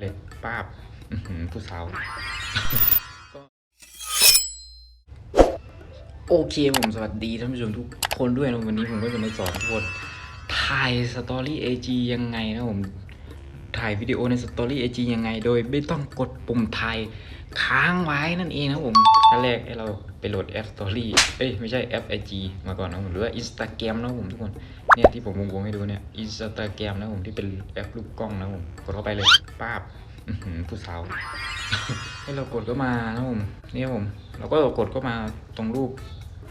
เลยป้าบผู้สาว โอเคผมสวัสดีท่านผู้ชมทุกคนด้วยนะวันนี้ผมก็จะมาสอนทุกคนถ่ายสตอรี่เอจยังไงนะผม ถ่ายวิดีโอในสตอรี่ AG ยังไง โดยไม่ต้องกดปุ่มถ่ายค้างไว้นั่นเองนะผมขั้นแรกให้เราไปโหลดแอป Story เอ้ยไม่ใช่แอป IG มาก่อนนะผมหรือว่า Instagram นะผมทุกคน เนี่ยที่ผมวงๆให้ดูเนี่ย Instagram นะผมที่เป็นแอปรูปกล้องนะผมกดเข้าไปเลยป้าบผู้สาวให้เรากดเข้ามานะผมเนี่ยผม เราก็กดเข้ามาตรงรูป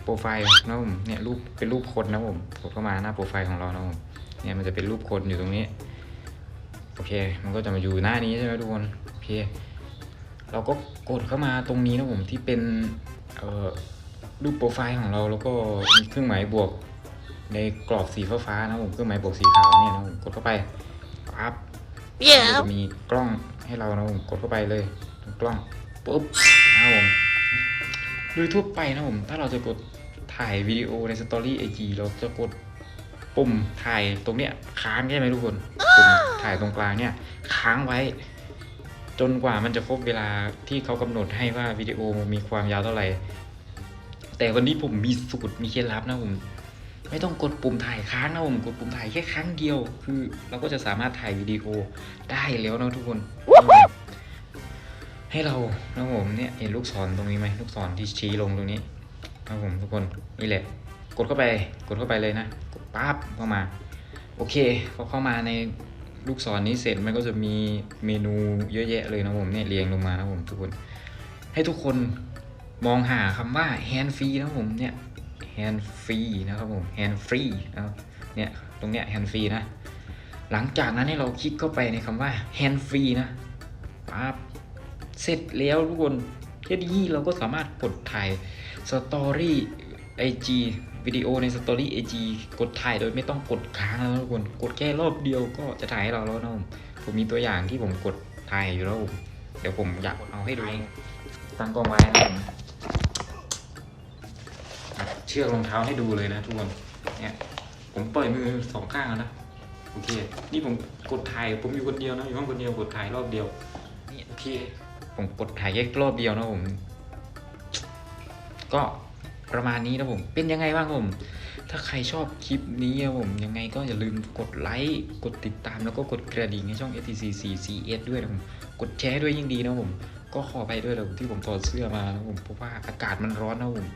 โปรไฟล์นะผมเนี่ยรูปเป็นรูปคนนะผมกดเข้ามาหน้าโปรไฟล์ของเรานะผมเนี่ยมันจะเป็นรูปคนอยู่ตรงนี้ โอเค มันก็จะมาอยู่หน้านี้ใช่ไหมทุกคนโอเค เราก็กดเข้ามาตรงนี้นะผมที่เป็นรูปโปรไฟล์ของเราแล้วก็มีเครื่องหมายบวกในกรอบสีฟ้าๆนะผมเครื่องหมายบวกสีขาวเนี่ยนะผมกดเข้าไปปั๊บจะมีกล้องให้เรานะผมกดเข้าไปเลยกล้องปุ๊บนะผมโดยทั่วไปนะผมถ้าเราจะกดถ่ายวิดีโอในสตอรี่ไอจีเราจะกด ปุ่มถ่ายตรงเนี้ยค้างใช่ไหมทุกคนปุ่มถ่ายตรงกลางเนี่ยค้างไว้ จนกว่ามันจะครบเวลาที่เขากำหนดให้ว่าวิดีโอมีความยาวเท่าไหร่แต่วันนี้ผมมีสูตรมีเคล็ดลับนะผมไม่ต้องกดปุ่มถ่ายค้างนะผมกดปุ่มถ่ายแค่ครั้งเดียว คือเราก็จะสามารถถ่ายวิดีโอได้แล้วนะทุกคน ให้เรานะผมเนี่ยเห็นลูกศรตรงนี้ไหมลูกศรที่ชี้ลงตรงนี้นะผมทุกคนนี่แหละ กดเข้าไปกดเข้าไปเลยนะกดปั๊บเข้ามา โอเคพอเข้ามาในลูกศรนี้เสร็จมันก็จะมีเมนูเยอะแยะเลยนะผมเนี่ยเรียงลงมานะผมทุกคน ให้ทุกคนมองหาคำว่า hand free นะผมเนี่ย hand free นะครับผม hand free นะครับเนี่ยตรงเนี้ย hand free นะ หลังจากนั้นให้เราคลิกเข้าไปในคำว่า hand free นะปั๊บเสร็จแล้วทุกคนแค่นี้เราก็สามารถกดถ่ายสตอรี่ IG วิดีโอในสตอรี่ IG กดถ่ายโดยไม่ต้องกดค้างแล้วนะทุกคนกดแค่รอบเดียวก็จะถ่ายให้เราแล้วนะผมผมมีตัวอย่างที่ผมกดถ่ายอยู่แล้วผมเดี๋ยวผมอยากเอาให้ดูตั้งกล้องไว้นะผมเชือกรองเท้าให้ดูเลยนะทุกคนเนี่ยผมปล่อยมือสองข้างแล้วนะโอเค นี่ผมกดถ่ายผมอยู่คนเดียวนะอยู่ห้องคนเดียวกดถ่ายรอบเดียวนี่โอเค ผมกดถ่ายแค่รอบเดียวนะผม ก็ ประมาณนี้นะผม เป็นยังไงบ้างผม ถ้าใครชอบคลิปนี้ครับผม ยังไงก็อย่าลืมกดไลค์ กดติดตามแล้วก็กดกระดิ่งให้ช่อง ATC 4 CS ด้วยนะผม กดแชร์ด้วยยิ่งดีนะผม ก็ขอไปด้วยนะผมที่ผมถอดเสื้อมานะผมเพราะว่าอากาศมันร้อนนะผม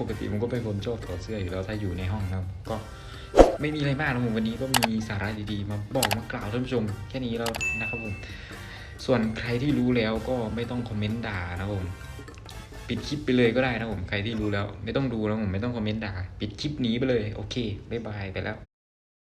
ปกติผมก็เป็นคนชอบถอดเสื้ออยู่แล้วถ้าอยู่ในห้องนะก็ไม่มีอะไรมากนะผมวันนี้ก็มีสาระดีๆ มาบอกมากล่าวท่านผู้ชมแค่นี้แล้วนะครับผม ส่วนใครที่รู้แล้วก็ไม่ต้องคอมเมนต์ด่านะผม ปิดคลิปไปเลยก็ได้นะผม ใครที่รู้แล้ว ไม่ต้องดูแล้วผมไม่ต้องคอมเมนต์ด่า ปิดคลิปนี้ไปเลย โอเค บ๊ายบายไปแล้ว